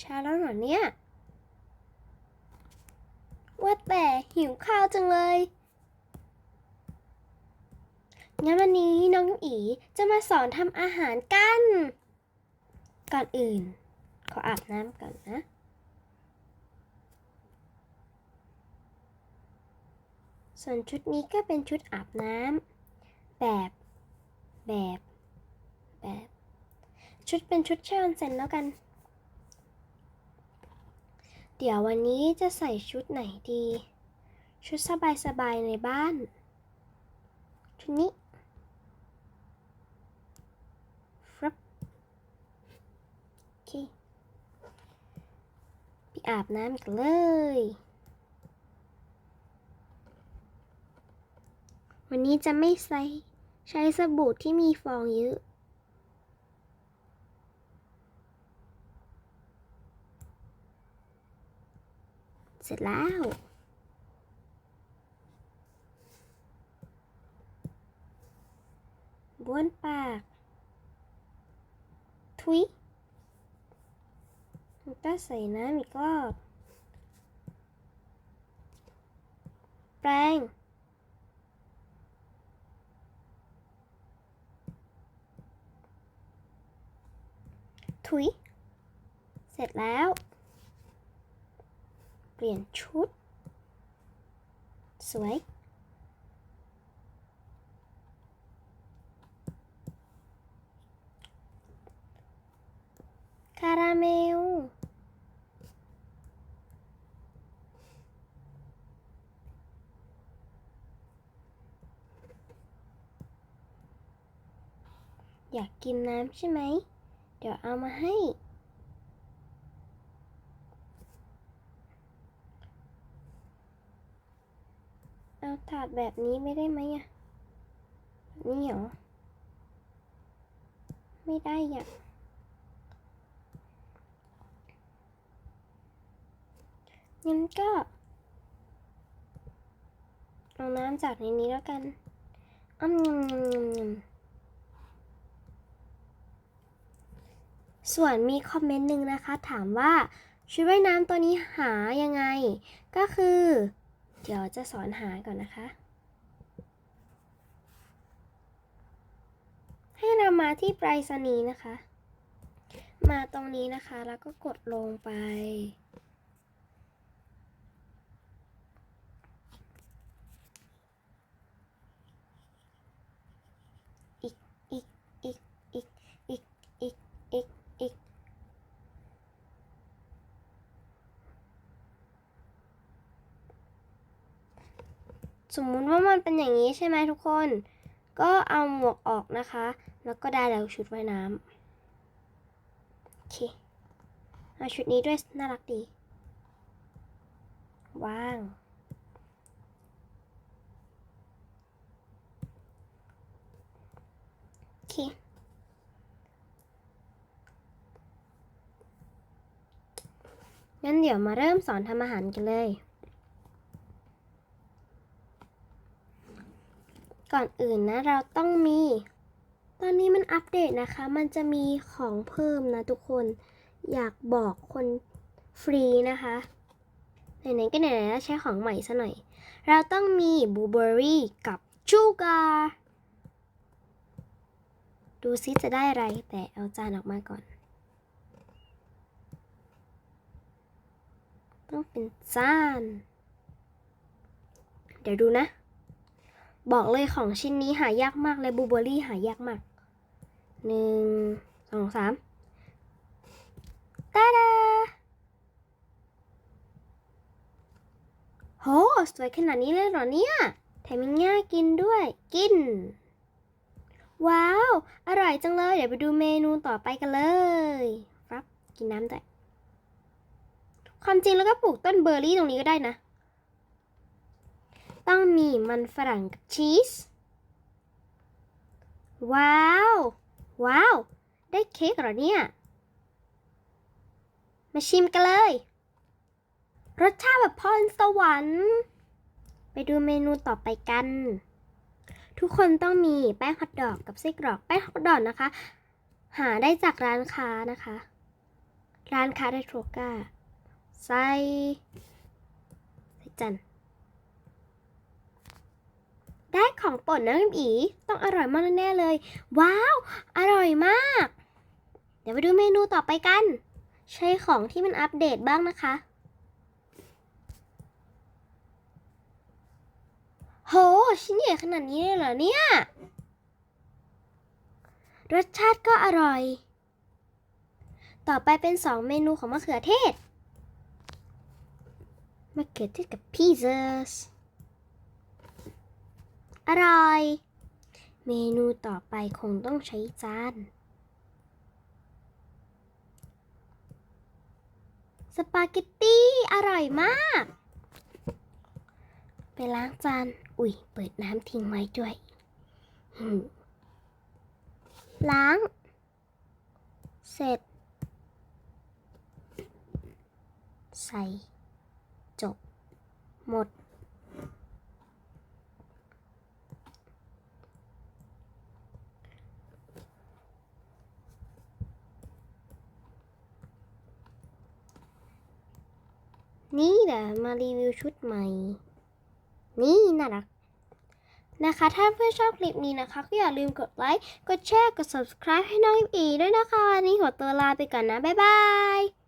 ช้าแล้วหรอเนี่ย ว่าแต่หิวข้าวจังเลย งั้นวันนี้น้องอีจะมาสอนทำอาหารกัน ก่อนอื่น ขออาบน้ำก่อนนะส่วนชุดนี้ก็เป็นชุดอาบน้ำแบบ แบบ แบบ ชุดเป็นชุดแช่ออนเซ็นแล้วกัน เดี๋ยววันนี้จะใส่ชุดไหนดี ชุดสบายๆในบ้าน ชุดนี้ฟรับโอเคไปอาบน้ำกันเลย วันนี้จะไม่ใส่ใช้สบู่ที่มีฟองเยอะ เสร็จแล้ว บ้วนปาก ทุยแล้วก็ใส่น้ำอีกรอบแปรงทุย เสร็จแล้ว เปลี่ยนชุด สวย คาราเมล อยากกินน้ำใช่ไหม เดี๋ยวเอามาให้ เอา ถาดแบบนี้ไม่ได้ไหมอะนี้เหรอ ไม่ได้อะงั้นก็เอาน้ำจากในนี้แล้วกันอ้ำยำยำยำยำส่วนมีคอมเมนต์หนึ่งนะคะ ถามว่าชุดว่ายน้ำตัวนี้หายังไง ก็คือ เดี๋ยวจะสอนหาก่อนนะคะ ให้เรามาที่ไปรษณีย์นะคะ มาตรงนี้นะคะแล้วก็กดลงไป อีก อีก อีก อีก อีก อีก อีก อีก สมมุติว่ามันเป็นอย่างนี้ใช่ไหมทุกคน ก็เอาหมวกออกนะคะ แล้วก็ได้แล้วชุดว่ายน้ำโอเคเอาชุดนี้ด้วยน่ารักดีว่าง โอเค งั้นเดี๋ยวมาเริ่มสอนทำอาหารกันเลย ก่อนอื่นนะเราต้องมี ตอนนี้มันอัปเดตนะคะ มันจะมีของเพิ่มนะทุกคน อยากบอกคนฟรีนะคะ ไหนๆก็ไหนๆแล้วใช้ของใหม่ซะหน่อย เราต้องมีบลูเบอร์รี่กับชูการ์ดูซิจะได้อะไรแต่เอาจานออกมาก่อน ต้องเป็นจาน เดี๋ยวดูนะ บอกเลยของชิ้นนี้หายากมากเลยบูเบอร์รี่หายากมากหนึ่งสองสามตาดาโหสวยขนาดนี้เลยเหรอเนี่ย แถมยังง่ายกินด้วย กิน ว้าว อร่อยจังเลย เดี๋ยวไปดูเมนูต่อไปกันเลยครับกินน้ำด้วยความจริงแล้วก็ปลูกต้นเบอร์รี่ตรงนี้ก็ได้นะ ต้องมีมันฝรั่งกับชีส ว้าว ว้าว ได้เค้กเหรอเนี่ย มาชิมกันเลย รสชาติแบบพรสวรรค์ ไปดูเมนูต่อไปกัน ทุกคนต้องมีแป้งฮอทดอกกับไส้กรอก แป้งฮอทดอกนะคะ หาได้จากร้านค้านะคะ ร้านค้าไดโทรกาไส้ไส้จันทร์ได้ ของป่นนะน้ำอีต้องอร่อยมากแน่เลย ว้าว อร่อยมาก เดี๋ยวไปดูเมนูต่อไปกัน ใช้ของที่มันอัปเดตบ้างนะคะ โห ชิ้นใหญ่ขนาดนี้เลยเหรอเนี่ย รสชาติก็อร่อย ต่อไปเป็น2เมนูของมะเขือเทศมะเขือเทศกับพีซส อร่อย เมนูต่อไปคงต้องใช้จาน สปาเกตตี้ อร่อยมาก ไปล้างจาน อุ๊ยเปิดน้ำทิ้งไว้ด้วย ล้าง เสร็จ ใส่ จบ หมด นี่แหละมารีวิวชุดใหม่ นี่น่ารัก นะคะ ถ้าเพื่อนชอบคลิปนี้นะคะ ก็อย่าลืมกดไลค์ กดแชร์ กด subscribe ให้น้องอีด้วยนะคะ วันนี้ขอตัวลาไปก่อนนะ บ๊ายบาย